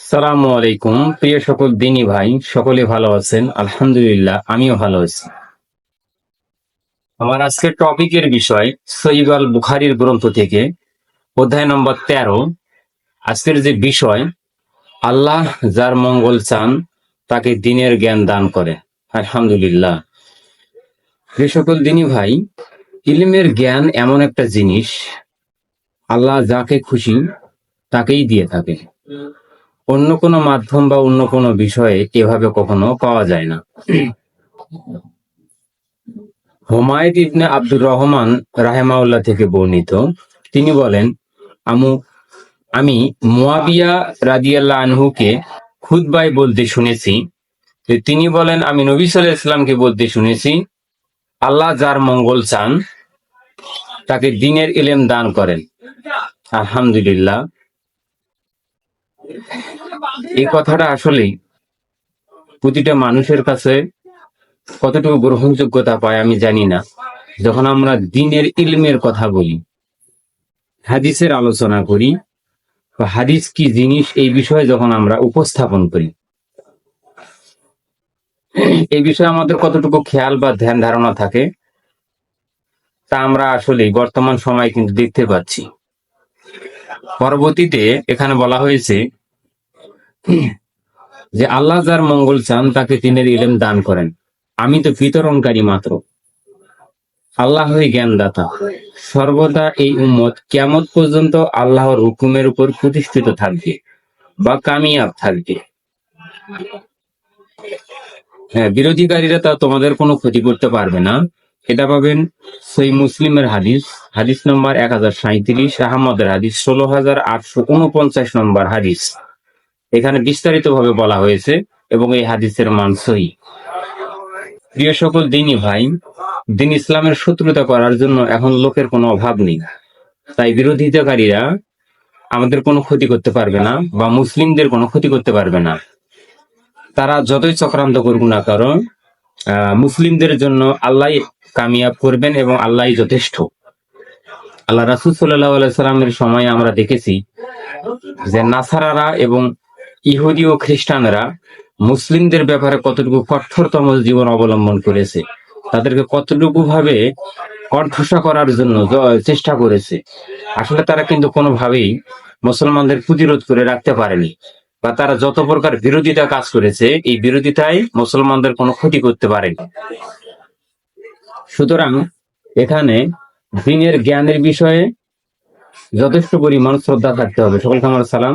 সালামু আলাইকুম, প্রিয় সকল দিনী ভাই, সকলে ভালো আছেন? আলহামদুলিল্লাহ, আমিও ভালো আছি। আমার আজকের টপিকের বিষয় সৈয়দ আল বুখারির গ্রন্থ থেকে, অধ্যায় নম্বর তেরো। আজকের যে বিষয়, আল্লাহ যার মঙ্গল চান, তাকে দিনের জ্ঞান দান করে। আলহামদুলিল্লাহ। প্রিয় সকল দিনী ভাই, ইলমের জ্ঞান এমন একটা জিনিস, আল্লাহ যাকে খুশি তাকেই দিয়ে থাকে। অন্য কোনো মাধ্যম বা অন্য কোনো বিষয়ে এভাবে কখনো পাওয়া যায় না। হুমায়ুদ ইবনে আব্দুর রহমান রাহেমাউল্লাহ থেকে বর্ণিত, তিনি বলেন, আমু, আমি মুয়াবিয়া রাদিয়াল্লাহ আনহুকে খুতবাই বলতে শুনেছি। তিনি বলেন, আমি নবী সাল্লাহ ইসলামকে বলতে শুনেছি, আল্লাহ যার মঙ্গল চান, তাকে দিনের ইলেম দান করেন। আলহামদুলিল্লাহ। এই কথাটা আসলেই প্রতিটা মানুষের কাছে কতটুকু গ্রহণযোগ্যতা পায় আমি জানি না। যখন আমরা দিনের ইলমের কথা বলি, হাদিসের আলোচনা করি হাদিস কি জিনিস এই বিষয়ে যখন আমরা উপস্থাপন করি, এই বিষয়ে আমাদের কতটুকু খেয়াল বা ধ্যান ধারণা থাকে, তা আমরা আসলে বর্তমান সময় কিন্তু দেখতে পাচ্ছি। পরবর্তীতে এখানে বলা হয়েছে যে আল্লাহ যার মঙ্গল চান, তাকে দিনের ইলেম দান করেন। আমি তো বিতরণকারী মাত্র। আল্লাহ জ্ঞানদাতা। সর্বদা এই উম্মত কেমত পর্যন্ত আল্লাহর হুকুমের উপর প্রতিষ্ঠিত থাকবে বা কামিয়াব থাকবে। হ্যাঁ বিরোধীকারীরা তা তোমাদের কোনো ক্ষতি করতে পারবে না। এটা পাবেন সেই মুসলিমের হাদিস হাদিস নম্বর এক হাজার সাঁত্রিশ আহমদের হাদিস ষোলো হাজার আটশো উনপঞ্চাশ নম্বর হাদিস। এখানে বিস্তারিত ভাবে বলা হয়েছে এবং এই হাদিসের মান প্রিয় সকল দিনই ভাই, দিন ইসলামের শত্রুতা করার জন্য এখন লোকের কোনো অভাব নেই। তাই বিরোধিতাকারীরা আমাদের কোনো ক্ষতি করতে পারবে না বা মুসলিমদের কোনো ক্ষতি করতে পারবে না। তারা যতই চক্রান্ত করুক না কারণ মুসলিমদের জন্য আল্লাহ কামিয়াব করবেন এবং আল্লাহ যথেষ্ট। আল্লাহ রাসুল সাল্লাহ সাল্লামের সময় আমরা দেখেছি যে নাসারারা এবং ইহুদি ও খ্রিস্টানরা মুসলিমদের ব্যাপারে কতটুকু কঠোরতম জীবন অবলম্বন করেছে, তাদেরকে কতটুকু ভাবে কণ্ঠসা করার জন্য চেষ্টা করেছে, আসলে তারা কিন্তু কোনোভাবেই মুসলমানদের প্রতিরোধ করে রাখতে পারেনি বা তারা যত প্রকার বিরোধিতা কাজ করেছে, এই বিরোধিতায় মুসলমানদের কোনো ক্ষতি করতে পারেনি। সুতরাং এখানে দিনের জ্ঞানের বিষয়ে যথেষ্ট পরিমাণ শ্রদ্ধা থাকতে হবে। সকলকে আমার সালাম।